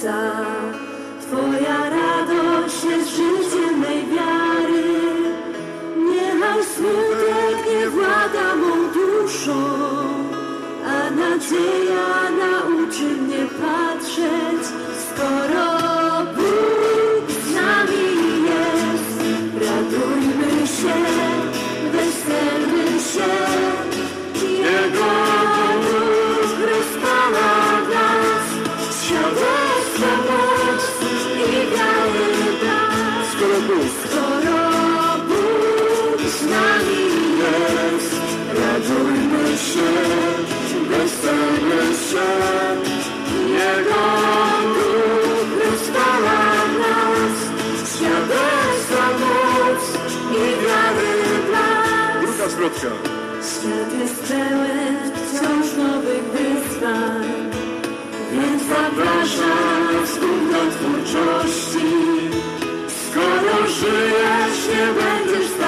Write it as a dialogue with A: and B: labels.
A: desire. krótko.
B: Świat jest pełen wciąż nowych wyzwań, więc zapraszam znów do twórczości. Skoro żyjesz, nie będziesz.